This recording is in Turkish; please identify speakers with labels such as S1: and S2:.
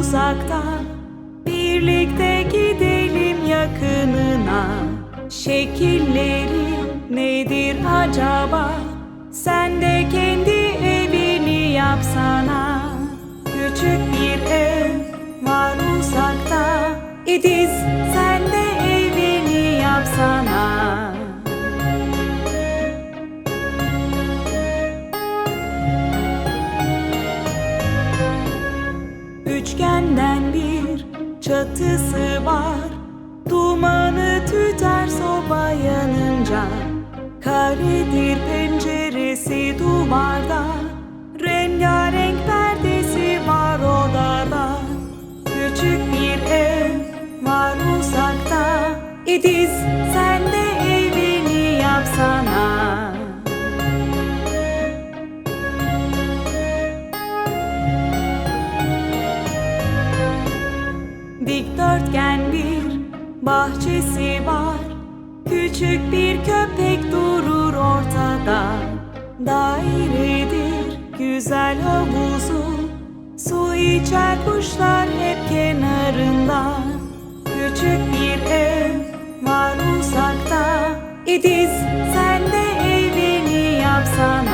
S1: uzakta Birlikte gidelim yakınına. Şekilleri nedir acaba? Sen de kendi evini yapsana Küçük bir ev var uzakta. İdiz sen de Üçgenden bir çatısı var. Dumanı tüter soba yanınca Karedir penceresi duvarda. Rengarenk perdesi var odada. Küçük bir ev var uzakta. İdiz sen de evini yapsana Dikdörtgen bir bahçesi var. Küçük bir köpek durur ortada. Dairedir güzel havuzu. Su içer kuşlar hep kenarında. Küçük bir ev var uzakta. İdiz sen de evini yapsana